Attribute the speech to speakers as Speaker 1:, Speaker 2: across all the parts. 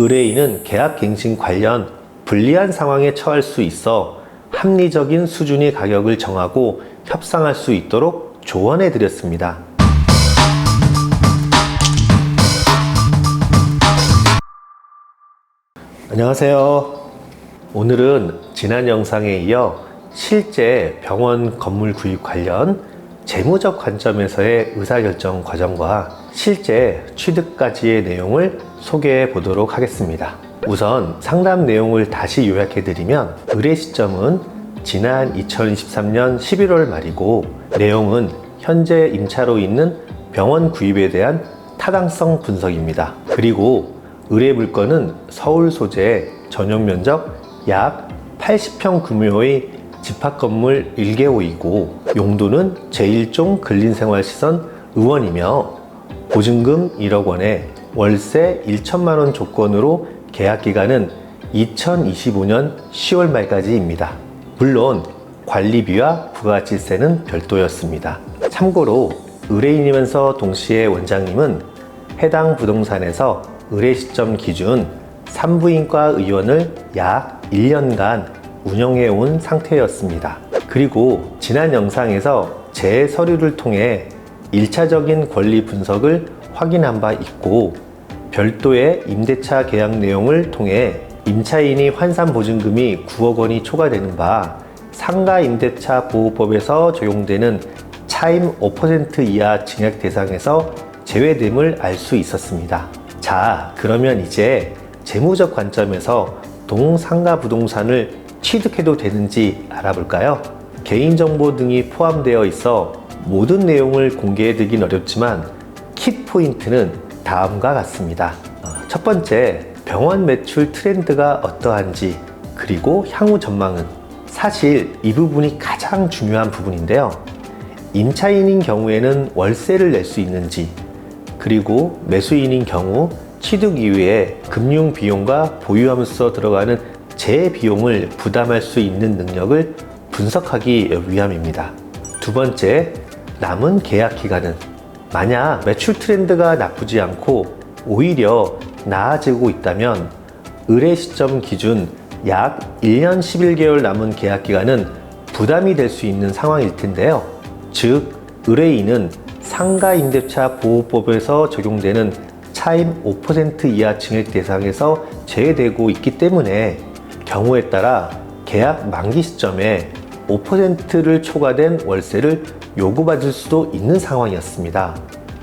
Speaker 1: 의뢰인은 계약갱신 관련 불리한 상황에 처할 수 있어 합리적인 수준의 가격을 정하고 협상할 수 있도록 조언해 드렸습니다. 안녕하세요. 오늘은 지난 영상에 이어 실제 병원 건물 구입 관련 재무적 관점에서의 의사결정 과정과 실제 취득까지의 내용을 소개해 보도록 하겠습니다. 우선 상담 내용을 다시 요약해 드리면 의뢰 시점은 지난 2023년 11월 말이고 내용은 현재 임차로 있는 병원 구입에 대한 타당성 분석입니다. 그리고 의뢰 물건은 서울 소재 전용 면적 약 80평 규모의 집합 건물 1개호이고 용도는 제1종 근린생활시설 의원이며 보증금 1억 원에 월세 1천만 원 조건으로 계약 기간은 2025년 10월 말까지입니다. 물론 관리비와 부가가치세는 별도였습니다. 참고로 의뢰인이면서 동시에 원장님은 해당 부동산에서 의뢰 시점 기준 산부인과 의원을 약 1년간 운영해 온 상태였습니다. 그리고 지난 영상에서 제 서류를 통해 1차적인 권리 분석을 확인한 바 있고 별도의 임대차 계약 내용을 통해 임차인이 환산 보증금이 9억 원이 초과되는 바 상가 임대차 보호법에서 적용되는 차임 5% 이하 증액 대상에서 제외됨을 알 수 있었습니다. 자, 그러면 이제 재무적 관점에서 동상가 부동산을 취득해도 되는지 알아볼까요? 개인정보 등이 포함되어 있어 모든 내용을 공개해드긴 어렵지만 키포인트는 다음과 같습니다. 어, 첫 번째, 병원 매출 트렌드가 어떠한지, 그리고 향후 전망은 사실 이 부분이 가장 중요한 부분인데요. 임차인인 경우에는 월세를 낼 수 있는지, 그리고 매수인인 경우 취득 이후에 금융 비용과 보유하면서 들어가는 재 비용을 부담할 수 있는 능력을 분석하기 위함입니다. 두 번째, 남은 계약 기간은 만약 매출 트렌드가 나쁘지 않고 오히려 나아지고 있다면 의뢰 시점 기준 약 1년 11개월 남은 계약 기간은 부담이 될 수 있는 상황일 텐데요. 즉, 의뢰인은 상가 임대차 보호법에서 적용되는 차임 5% 이하 증액 대상에서 제외되고 있기 때문에 경우에 따라 계약 만기 시점에 5%를 초과된 월세를 요구받을 수도 있는 상황이었습니다.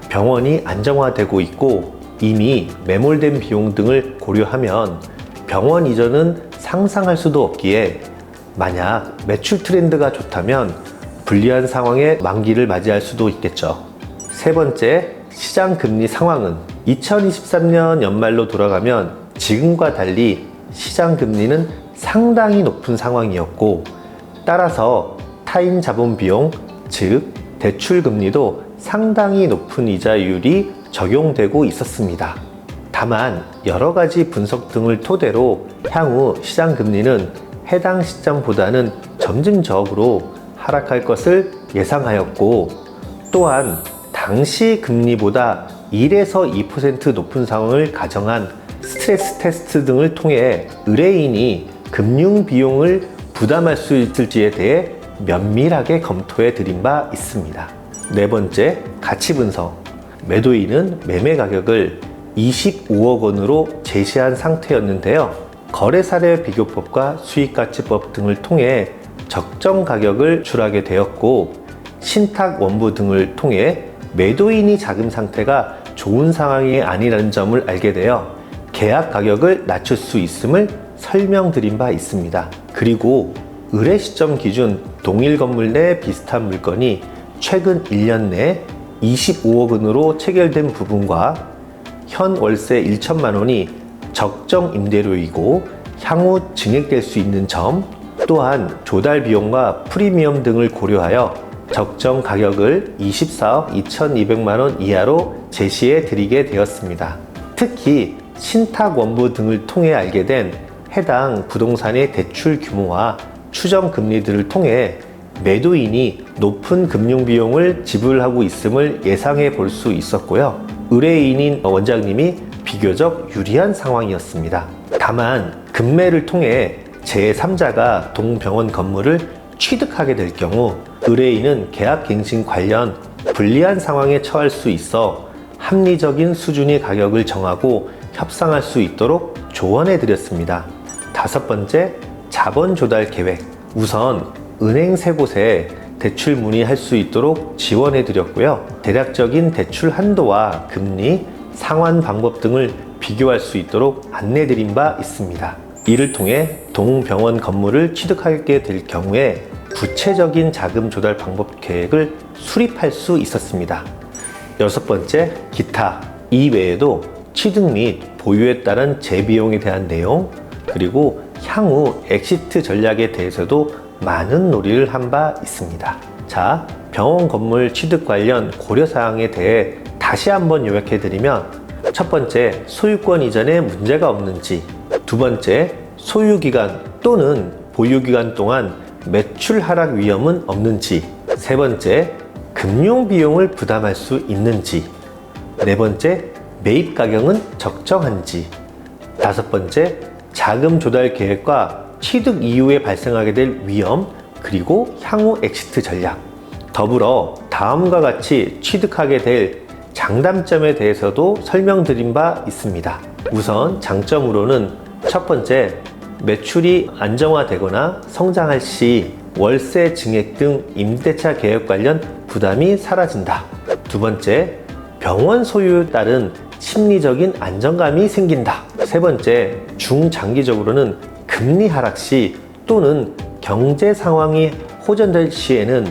Speaker 1: 병원이 안정화되고 있고 이미 매몰된 비용 등을 고려하면 병원 이전은 상상할 수도 없기에 만약 매출 트렌드가 좋다면 불리한 상황의 만기를 맞이할 수도 있겠죠. 세 번째, 시장 금리 상황은 2023년 연말로 돌아가면 지금과 달리 시장 금리는 상당히 높은 상황이었고 따라서 타인 자본 비용, 즉 대출 금리도 상당히 높은 이자율이 적용되고 있었습니다. 다만 여러 가지 분석 등을 토대로 향후 시장 금리는 해당 시점보다는 점진적으로 하락할 것을 예상하였고 또한 당시 금리보다 1에서 2% 높은 상황을 가정한 스트레스 테스트 등을 통해 의뢰인이 금융 비용을 부담할 수 있을지에 대해 면밀하게 검토해 드린 바 있습니다. 네 번째, 가치 분석. 매도인은 매매 가격을 25억 원으로 제시한 상태였는데요. 거래사례 비교법과 수익가치법 등을 통해 적정 가격을 출하게 되었고 신탁 원부 등을 통해 매도인이 자금 상태가 좋은 상황이 아니라는 점을 알게 되어 계약 가격을 낮출 수 있음을 설명드린 바 있습니다. 그리고 의뢰 시점 기준 동일 건물 내 비슷한 물건이 최근 1년 내 25억 원으로 체결된 부분과 현 월세 1천만 원이 적정 임대료이고 향후 증액될 수 있는 점 또한 조달 비용과 프리미엄 등을 고려하여 적정 가격을 24억 2,200만 원 이하로 제시해 드리게 되었습니다. 특히 신탁 원부 등을 통해 알게 된 해당 부동산의 대출 규모와 추정 금리들을 통해 매도인이 높은 금융 비용을 지불하고 있음을 예상해 볼 수 있었고요. 의뢰인인 원장님이 비교적 유리한 상황이었습니다. 다만 금매를 통해 제3자가 동병원 건물을 취득하게 될 경우 의뢰인은 계약 갱신 관련 불리한 상황에 처할 수 있어 합리적인 수준의 가격을 정하고 협상할 수 있도록 조언해 드렸습니다. 다섯 번째, 자본 조달 계획. 우선 은행 세 곳에 대출 문의할 수 있도록 지원해 드렸고요. 대략적인 대출 한도와 금리, 상환 방법 등을 비교할 수 있도록 안내 드린 바 있습니다. 이를 통해 동병원 건물을 취득하게 될 경우에 구체적인 자금 조달 방법 계획을 수립할 수 있었습니다. 여섯 번째, 기타. 이 외에도 취득 및 보유에 따른 재비용에 대한 내용, 그리고 향후 엑시트 전략에 대해서도 많은 논의를 한 바 있습니다. 자, 병원 건물 취득 관련 고려사항에 대해 다시 한번 요약해 드리면 첫 번째, 소유권 이전에 문제가 없는지 두 번째, 소유기간 또는 보유기간 동안 매출 하락 위험은 없는지 세 번째, 금융 비용을 부담할 수 있는지 네 번째, 매입 가격은 적정한지 다섯 번째, 자금 조달 계획과 취득 이후에 발생하게 될 위험, 그리고 향후 엑시트 전략. 더불어 다음과 같이 취득하게 될 장단점에 대해서도 설명드린 바 있습니다. 우선 장점으로는 첫 번째, 매출이 안정화되거나 성장할 시 월세 증액 등 임대차 계획 관련 부담이 사라진다. 두 번째, 병원 소유에 따른 심리적인 안정감이 생긴다. 세 번째, 중장기적으로는 금리 하락 시 또는 경제 상황이 호전될 시에는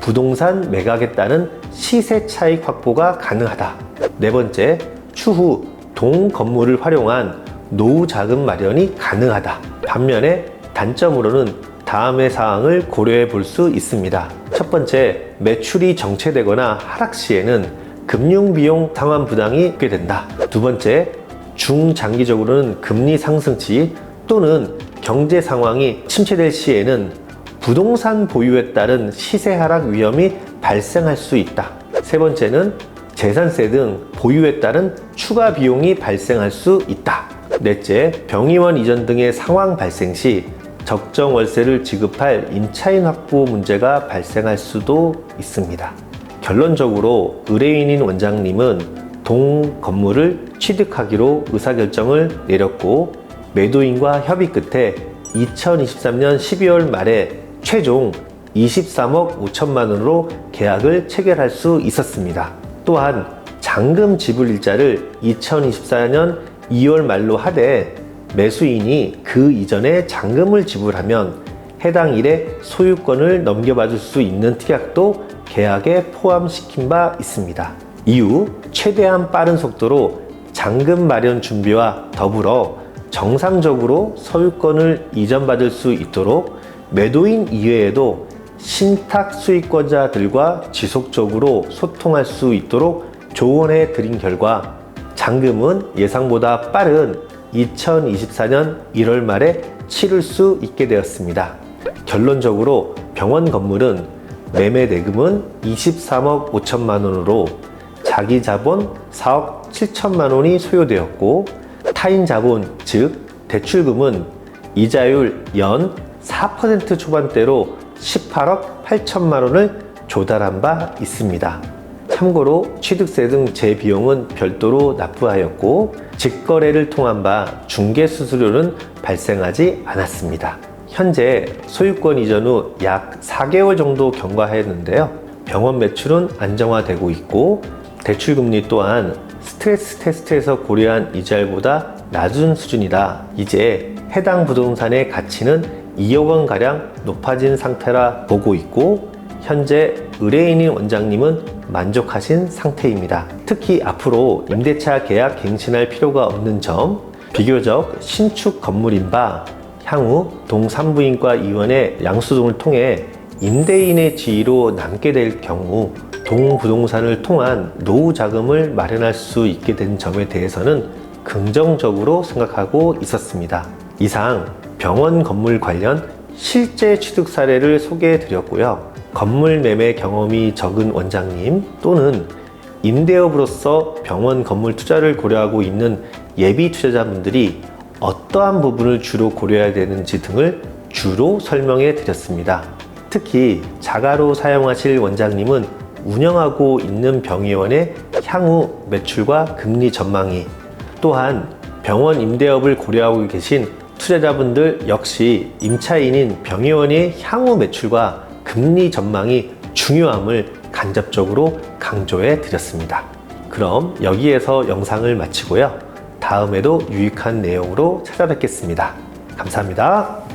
Speaker 1: 부동산 매각에 따른 시세 차익 확보가 가능하다. 네 번째, 추후 동 건물을 활용한 노후 자금 마련이 가능하다. 반면에 단점으로는 다음의 사항을 고려해 볼 수 있습니다. 첫 번째, 매출이 정체되거나 하락 시에는 금융 비용 상환 부담이 있게 된다. 두 번째, 중장기적으로는 금리 상승치 또는 경제 상황이 침체될 시에는 부동산 보유에 따른 시세 하락 위험이 발생할 수 있다. 세 번째는 재산세 등 보유에 따른 추가 비용이 발생할 수 있다. 넷째, 병의원 이전 등의 상황 발생 시 적정 월세를 지급할 임차인 확보 문제가 발생할 수도 있습니다. 결론적으로 의뢰인인 원장님은 동 건물을 취득하기로 의사결정을 내렸고 매도인과 협의 끝에 2023년 12월 말에 최종 23억 5천만 원으로 계약을 체결할 수 있었습니다. 또한 잔금 지불 일자를 2024년 2월 말로 하되 매수인이 그 이전에 잔금을 지불하면 해당 일에 소유권을 넘겨받을 수 있는 특약도 계약에 포함시킨 바 있습니다. 이후 최대한 빠른 속도로 잔금 마련 준비와 더불어 정상적으로 소유권을 이전받을 수 있도록 매도인 이외에도 신탁 수익권자들과 지속적으로 소통할 수 있도록 조언해 드린 결과 잔금은 예상보다 빠른 2024년 1월 말에 치를 수 있게 되었습니다. 결론적으로 병원 건물은 매매 대금은 23억 5천만 원으로 자기 자본 4억 7천만 원이 소요되었고 타인 자본 즉 대출금은 이자율 연 4% 초반대로 18억 8천만 원을 조달한 바 있습니다. 참고로 취득세 등 재비용은 별도로 납부하였고 직거래를 통한 바 중개 수수료는 발생하지 않았습니다. 현재 소유권 이전 후 약 4개월 정도 경과했는데요. 병원 매출은 안정화되고 있고 대출 금리 또한 스트레스 테스트에서 고려한 이자율보다 낮은 수준이다. 이제 해당 부동산의 가치는 2억 원 가량 높아진 상태라 보고 있고 현재 의뢰인인 원장님은 만족하신 상태입니다. 특히 앞으로 임대차 계약 갱신할 필요가 없는 점, 비교적 신축 건물인 바 향후 동산부인과 이원의 양수동을 통해 임대인의 지위로 남게 될 경우 동부동산을 통한 노후 자금을 마련할 수 있게 된 점에 대해서는 긍정적으로 생각하고 있었습니다. 이상 병원 건물 관련 실제 취득 사례를 소개해 드렸고요. 건물 매매 경험이 적은 원장님 또는 임대업으로서 병원 건물 투자를 고려하고 있는 예비 투자자분들이 어떠한 부분을 주로 고려해야 되는지 등을 주로 설명해 드렸습니다. 특히 자가로 사용하실 원장님은 운영하고 있는 병의원의 향후 매출과 금리 전망이 또한 병원 임대업을 고려하고 계신 투자자분들 역시 임차인인 병의원의 향후 매출과 금리 전망이 중요함을 간접적으로 강조해 드렸습니다. 그럼 여기에서 영상을 마치고요. 다음에도 유익한 내용으로 찾아뵙겠습니다. 감사합니다.